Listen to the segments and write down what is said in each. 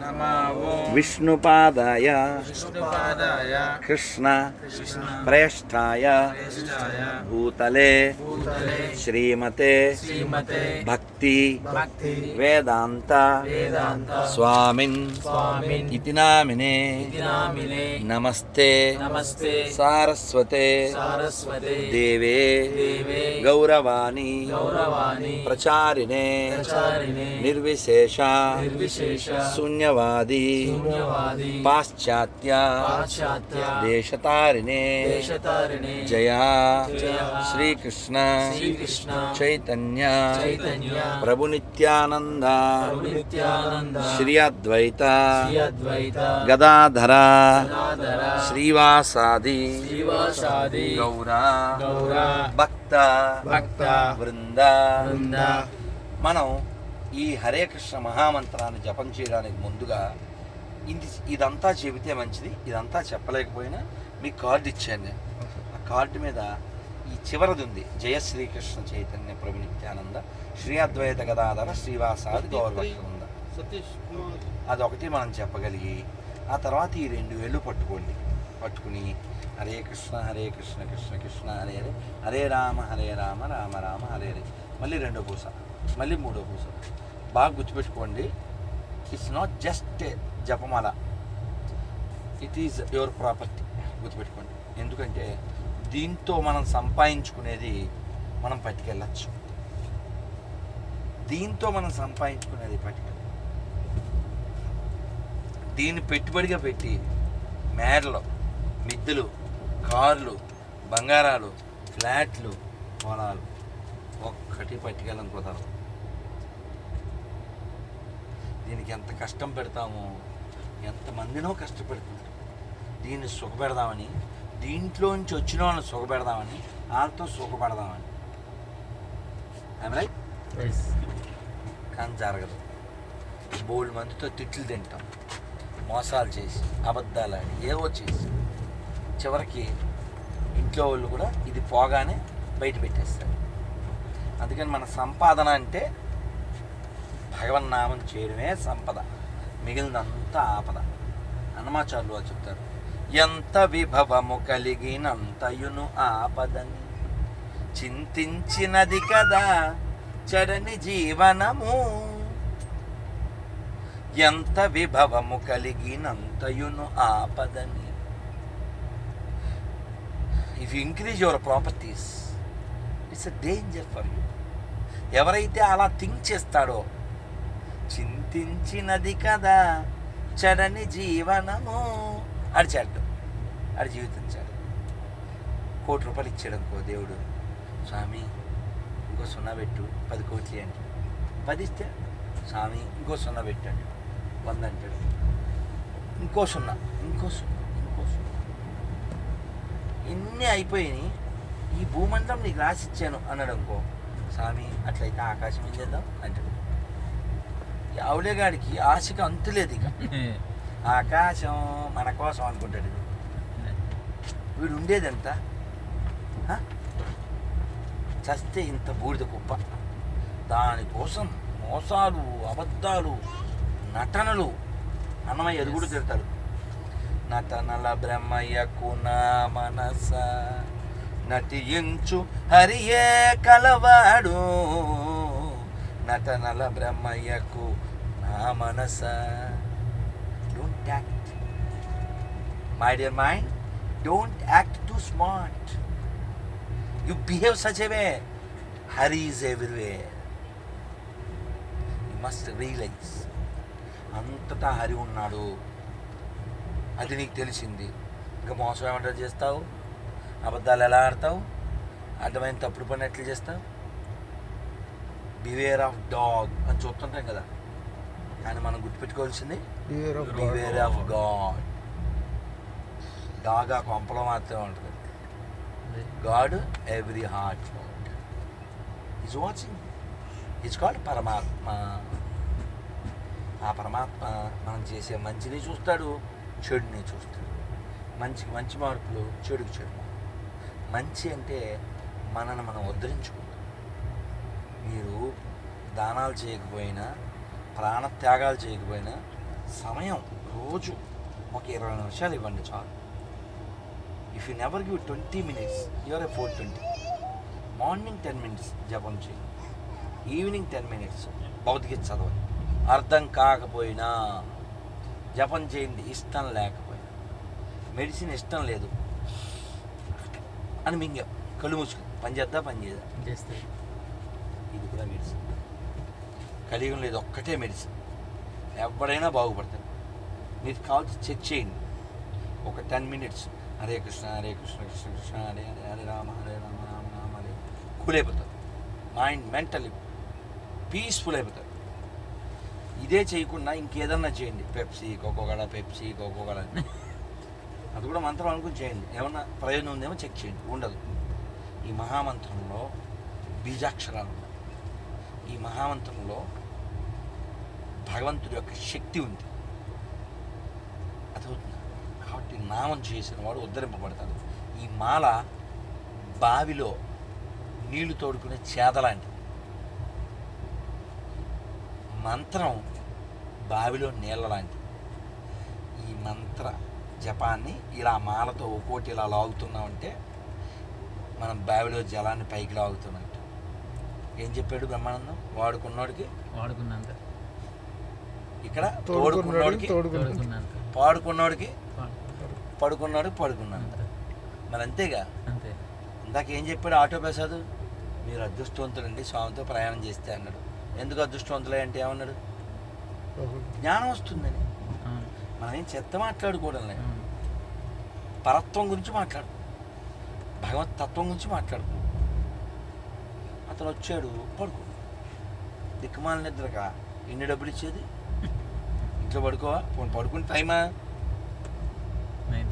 నమా विष्णुपादाय। कृष्ण प्रेष्ठाय। भूतले। श्रीमते। भक्ति। वेदांत स्वामिन। इति नामिने। नमस्ते। सारस्वते। देवे। गौरवाणी। प्रचारिणे। निर्विशेषा। शून्यवादी। పాశ్చాత్య దేశతారిణే జయా శ్రీకృష్ణ శ్రీకృష్ణ చైతన్య ప్రభు నిత్యానంద శ్రీ గదాధర శ్రీవాసాది శ్రీవాసాది గౌర గౌర భక్త భక్త బృంద మనం ఈ హరే కృష్ణ మహామంత్రాన్ని జపం చేయడానికి ముందుగా ఇది ఇదంతా చెబితే మంచిది ఇదంతా చెప్పలేకపోయినా మీకు కార్డు ఇచ్చాను నేను ఆ కార్డు మీద ఈ చివరిది ఉంది. జయ శ్రీకృష్ణ చైతన్య ప్రభు నిత్యానంద శ్రీ అద్వైత గదాధర శ్రీవాసాది కుమార్. అదొకటి మనం చెప్పగలిగి ఆ తర్వాత ఈ రెండు వేళ్ళు పట్టుకోండి. పట్టుకుని హరే కృష్ణ హరే కృష్ణ కృష్ణ కృష్ణ హరే హరే హరే రామ హరే రామ రామ రామ హరే హరే. మళ్ళీ రెండో పూస మళ్ళీ మూడో పూస. బాగా గుర్తుపెట్టుకోండి. It's not just japamala it is your property గుర్తుపెట్టుకోండి. ఎందుకంటే దీంతో మనం సంపాదించుకునేది మనం పట్టుకెళ్ళచ్చు దీంతో మనం సంపాదించుకునేది పట్టుకెళ్ళ దీన్ని పెట్టుబడిగా పెట్టి మేడలు మిద్దెలు కార్లు బంగారాలు ఫ్లాట్లు పొలాలు ఒక్కటి పట్టుకెళ్ళం కుదరదు. దీనికి ఎంత కష్టం పెడతామో ఎంతమందినో కష్టపెడుతుంటారు దీన్ని సుఖపెడదామని దీంట్లోంచి వచ్చిన వాళ్ళని సుఖపెడదామని వాళ్ళతో సుఖపడదామని. రైట్ కానీ జరగదు. బోల్డ్ మందితో తిట్లు తింటాం. మోసాలు చేసి అబద్ధాలు ఆడి ఏవో చేసి. చివరికి ఇంట్లో వాళ్ళు కూడా ఇది పోగానే బయట పెట్టేస్తారు. అందుకని మన సంపాదన అంటే భగవన్నామం చేయడమే సంపద మిగిలినంతా ఆపద. హనుమాచార్యులు వారు చెప్తారు ఎంత విభవము కలిగినంతయును ఆపదని చింతించినది కదా చరణి జీవనము. ఎంత విభవము కలిగినంతయును ఆపదని. If increase your properties it's a danger for you ఎవరైతే అలా థింక్ చేస్తాడో చింతించినది కదా చెడని జీవనము ఆడి చెడ్డు ఆడి జీవితం చెడు కోటి రూపాయలు ఇచ్చాడు అనుకో దేవుడు. స్వామి ఇంకో సున్నా పెట్టు పది కోట్లు అండి పది ఇస్తే స్వామి ఇంకో సున్నా పెట్టండి. వంద అంటాడు. ఇంకో సున్నా ఇంకో సున్నా ఇంకో సున్నా. ఇన్ని అయిపోయినాయి. ఈ భూమండలం నీకు రాసి ఇచ్చాను అన్నాడు అనుకో స్వామి అట్లయితే ఆకాశం ఏం చేద్దాం? అంటాడు. ఈ ఆవులేగాడికి ఆశకి అంతులేదు ఇక. ఆకాశం మన కోసం అనుకుంటాడు వీడు. వీడు ఉండేది ఎంత? చస్తే ఇంత బూడిద కుప్ప. దానికోసం మోసాలు అబద్ధాలు నటనలు అన్నమయ్య అది కూడా తిడతాడు. నటనల బ్రహ్మయ్యకు నా మనస నటించు హరియే కలవాడు. నటనల బ్రహ్మయ్యకు నా మనస don't act my dear mind don't act too smart you behave such a way Hari is everywhere you must realise అంతటా హరి ఉన్నాడు. అది నీకు తెలిసింది. ఇంకా మోసం ఏమంటారు చేస్తావు? అబద్ధాలు ఎలా ఆడతావు? అర్థమైన తప్పుడు పని ఎట్లా చేస్తావు? బివేర్ ఆఫ్ డాగ్ అని చూస్తుంటాం కదా. కానీ మనం గుర్తుపెట్టుకోవాల్సింది బివేర్ ఆఫ్ గాడ్ డాగ్ ఆ కొంపలో మాత్రమే ఉంటుంది. God every heart is watching is called Paramatma ఆ పరమాత్మ మనం చేసే మంచిని చూస్తాడు చెడుని చూస్తాడు. మంచికి మంచి మార్పులు చెడుకి చెడు. మంచి అంటే మనని మనం ఉద్ధరించుకుంటాం మీరు దానాలు చేయకపోయినా ప్రాణత్యాగాలు చేయకపోయినా సమయం రోజు ఒక ఇరవై నిమిషాలు ఇవ్వండి చాలు. If you never give twenty minutes your a four twenty morning ten minutes జపం చేయి ఈవినింగ్ టెన్ మినిట్స్ భౌతిక చదవండి. అర్థం కాకపోయినా జపం చేయండి ఇష్టం లేకపోయినా. మెడిసిన్ ఇష్టం లేదు. అని మింగ కళ్ళు మూసుకుని పని చేద్దా పని చేద్దా చేస్తే ఇది కూడా మెడిసిన్ కలియుగంలో ఇది ఒక్కటే మెడిసిన్ ఎవడైనా బాగుపడతారు మీరు కావాల్సి చెక్ చేయండి. ఒక ten minutes Hare Krishna Hare Krishna Krishna Krishna Hare Hare Hare Rama Hare Rama Rama Rama Hare. Cool అయిపోతారు మైండ్ మెంటల్లీ పీస్ఫుల్ అయిపోతారు ఇదే చేయకుండా ఇంకేదన్నా చేయండి. పెప్సీ కోకోగడ పెప్సీ కోకోగడ అది కూడా మంత్రం అనుకుని చేయండి. ఏమన్నా ప్రయోజనం ఉందేమో చెక్ చేయండి. ఉండదు. ఈ మహామంత్రంలో బీజాక్షరాలు ఈ మహామంత్రంలో భగవంతుడి యొక్క శక్తి ఉంది. అదవుతుంది కాబట్టి నామం చేసిన వాడు ఉద్ధరింపబడతాడు. ఈ మాల బావిలో నీళ్ళు తోడుకునే చేదలాంటిది మంత్రం బావిలో నీళ్ళ లాంటిది ఈ మంత్ర జపాన్ని ఇలా మాలతో ఒక్కోటి ఇలా లాగుతున్నామంటే మనం బావిలో జలాన్ని పైకి లాగుతున్నట్టు ఏం చెప్పాడు బ్రహ్మానందం? వాడుకున్నోడికి వాడుకున్నంత. ఇక్కడ తోడుకున్నాడు తోడుకున్నోడికి పాడుకున్నోడికి పడుకున్నాడు అంతే. మరి అంతేగా అంతే. ఇందాక ఏం చెప్పాడు ఆటో ప్రసాద్ మీరు అదృష్టవంతులండి స్వామితో ప్రయాణం చేస్తే అన్నాడు. ఎందుకు అదృష్టవంతులే అంటే ఏమన్నాడు? జ్ఞానం వస్తుందని. మనం ఏం చెత్త మాట్లాడుకోవడం లేదు. పరత్వం గురించి మాట్లాడు. భగవత్ తత్వం గురించి మాట్లాడు. అతను వచ్చాడు పడుకో. దిక్కుమాల నిద్రగా ఎన్ని డబ్బులు ఇచ్చేది? ఇంట్లో పడుకోవా? పోనీ పడుకుని టైమా?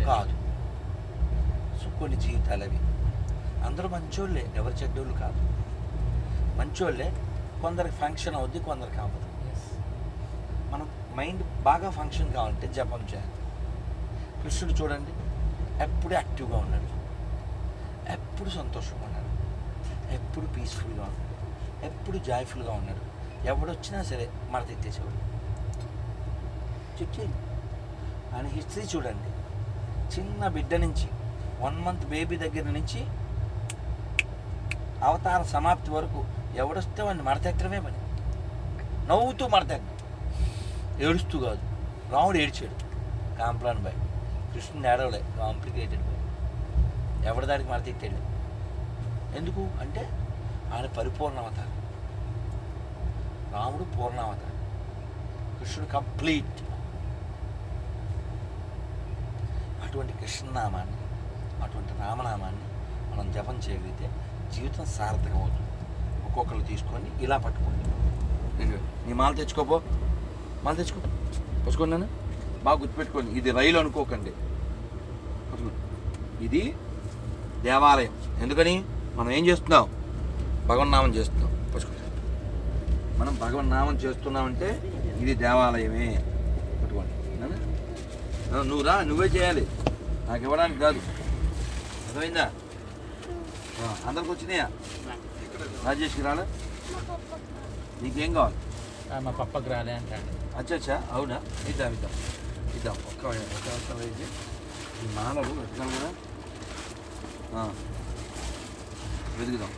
కాదు. సో కొన్ని జీవితాలు అవి. అందరూ మంచోళ్ళే ఎవరు చెడ్డోళ్ళు కాదు. మంచోళ్ళే కొందరికి ఫంక్షన్ అవుద్ది కొందరికి అవ్వదు. మనం మైండ్ బాగా ఫంక్షన్ కావాలంటే జపం చేయాలి. కృష్ణుడు చూడండి ఎప్పుడు యాక్టివ్గా ఉన్నాడు. ఎప్పుడు సంతోషంగా ఉన్నాడు. ఎప్పుడు పీస్ఫుల్గా ఉన్నాడు ఎప్పుడు జాయ్ఫుల్గా ఉన్నాడు ఎవడొచ్చినా సరే మడత ఎత్తేసేవాడు. చెక్ ఆయన హిస్టరీ చూడండి. చిన్న బిడ్డ నుంచి వన్ మంత్ బేబీ దగ్గర నుంచి అవతార సమాప్తి వరకు ఎవడొస్తే వాడిని మడతెట్టడమే పని. నవ్వుతూ మడతెట్టడం ఏడుస్తూ కాదు రాముడు ఏడ్చాడు. Complan boy. కృష్ణుని ఏడవలే కాంప్లికేటెడ్ బాయ్. ఎవరి దానికి మడతెట్టాడు ఎందుకు? అంటే ఆయన పరిపూర్ణవత రాముడు పూర్ణ కృష్ణుడు కంప్లీట్. అటువంటి కృష్ణనామాన్ని అటువంటి రామనామాన్ని మనం జపం చేయగలిగితే జీవితం సార్థకం అవుతుంది ఒక్కొక్కరు తీసుకొని ఇలా పట్టుకోండి. నేను నీ మాల తెచ్చుకోపో మాల తెచ్చుకో. పట్టుకోండి నేను బాగా గుర్తుపెట్టుకోండి. ఇది రైలు అనుకోకండి. ఇది దేవాలయం. ఎందుకని? మనం ఏం చేస్తున్నాం? భగవన్నామం చేస్తున్నాం. మనం భగవన్నామం చేస్తున్నామంటే ఇది దేవాలయమే. పట్టుకోండి. నువ్వు రా నువ్వే చేయాలి. నాకు ఇవ్వడానికి కాదు. అర్థమైందా? అందరికి వచ్చినాయా? రాజేష్కి రాలే? నీకేం కావాలి? మా పప్పకి రాలే అంటాడు. అచ్చా అచ్చా. అవునా? ఇద్దాం ఇద్దాం. ఇద్దాం. ఒక్క ఒక్క ఈ మాలలు వెతకాలి కదా. ఆ, వెతుకుదాం